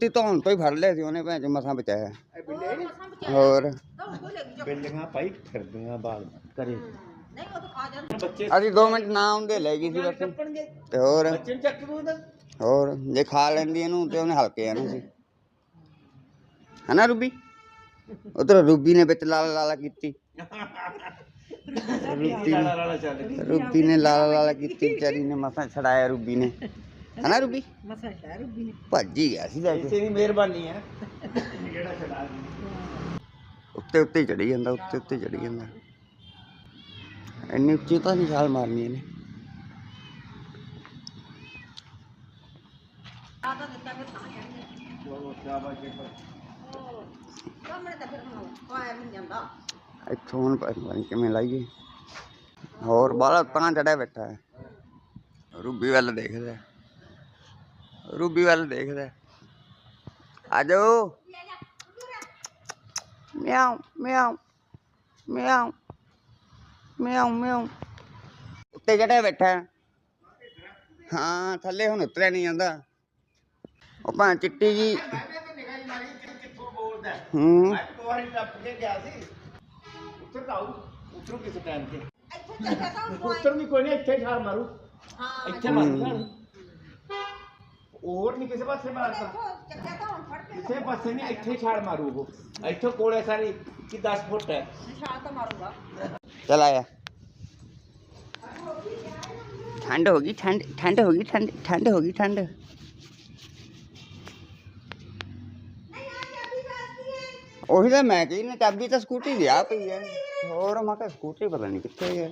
ਤੇ ਧੌਣ ਤੋਂ ਹੀ ਫੜ ਲਿਆ ਸੀ ਉਹਨੇ ਭੈਣ ਚ ਮਸਾਂ ਬਚਾਇਆ। ਹੋਰ? ਬਿਲਡਿੰਗਾਂ ਪਾਈ ਫਿਰਦੀਆਂ ਬਾਲ ਕਰੇ ਬੱਚੇ ਅਸੀਂ 2 ਮਿੰਟ ਨਾ ਆਉਂਦੇ ਲੈ ਗਈ ਸੀ ਬਸ ਤੇ ਹੋਰ? ਹੋਰ? ਜੇ ਖਾ ਲੈਂਦੀ ਇਹਨੂੰ ਤੇ ਉਹਨੇ ਹਲਕੇ ਜਾਣਾ ਸੀ। ਹਨਾ ਰੂਬੀ? ਉਧਰ ਰੂਬੀ ਨੇ ਵਿੱਚ ਲਾਲਾ ਲਾਲਾ ਕੀਤੀ। ਰੂਬੀ ਨੇ ਲਾਲਾ ਲਾਲਾ ਕੀਤੀ ਵਿਚਾਰੀ ਨੇ ਮਸਾਂ ਛੜਾਇਆ ਰੂਬੀ ਨੇ। ਹਨਾ ਰੂਬੀ? ਮਸਾ ਸ਼ਹਿਰ ਰੁੱਬੀ ਨੇ। ਭੱਜ ਹੀ ਗਿਆ ਸੀ ਲੈ ਕੇ। ਇਸੇ ਦੀ ਮਿਹਰਬਾਨੀ ਹੈ। ਜਿਹੜਾ ਛਡਾ ਦੀ ਉੱਤੇ ਉੱਤੇ ਚੜੀ ਜਾਂਦਾ ਉੱਤੇ ਉੱਤੇ ਚੜੀ ਜਾਂਦਾ। ਇੰਨੀ ਉੱਚੀ ਤਾਂ ਨਹੀਂ ਛਾਲ ਮਾਰਨੀ ਇਹਨੇ। ਇੱਥੋਂ ਹੁਣ ਪਤਾ ਨਹੀਂ ਕਿਵੇਂ ਲਾਈਏ। ਹੋਰ ਬਾਲਾ ਤਾਂ ਚੜਿਆ ਬੈਠਾ ਹੈ। ਰੂਬੀ ਵੱਲ ਦੇਖਦਾ ਹੈ। ਰੂਬੀ ਵੱਲ ਦੇਖਦਾ ਹੈ। ਆ ਜਾਓ। ਮਿਆਉ ਮਿਆਉ ਮਿਆਉ ਮਿਆਉ ਮਿਆਉ। ਉੱਤੇ ਚੜਿਆ ਬੈਠਾ। ਹੈ। ਹਾਂ ਥੱਲੇ ਹੁਣ ਉਤਰਿਆ ਨਹੀਂ ਜਾਂਦਾ। ਉਹ ਭਾਂ ਚਿੱਟੀ ਜੀ। ਕਿੱਥੋਂ ਬੋਲਦਾ ਹੈ? ਹੂੰ ਵਾਰੀ ਟੱਪ ਕੇ ਗਿਆ ਸੀ ਉੱਤਰ ਤਾਉ ਉੱਤਰੋ ਕਿਸੇ ਟਾਈਮ ਤੇ ਉੱਤਰ ਨਹੀਂ ਕੋਈ ਨਹੀਂ ਇੱਥੇ ਛਾਲ ਮਾਰੂ। ਇੱਥੇ ਮਾਰਦਾ ਹੋਰ ਨਹੀਂ ਕਿਸੇ ਪਾਸੇ ਮਾਰਦਾ ਕਿਸੇ ਪਾਸੇ ਨਹੀਂ ਇੱਥੇ ਛਾਲ ਮਾਰੂ ਉਹ ਇੱਥੋਂ ਕੋਲੇ ਸਾਰੀ ਕਿ 10 ਫੁੱਟ ਹੈ चल आया ठंड होगी ठंड ठंड होगी ठंड ठंड होगी ठंड ਉਹੀ ਤਾਂ ਮੈਂ ਕਹੀ ਨਾ ਚਾਬੀ ਤਾਂ ਸਕੂਟੀ ਦੀ ਆ ਪਈ ਹੈ ਹੋਰ ਮੈਂ ਕਿਹਾ ਸਕੂਟਰੀ ਪਤਾ ਨਹੀਂ ਕਿੱਥੇ ਹੈ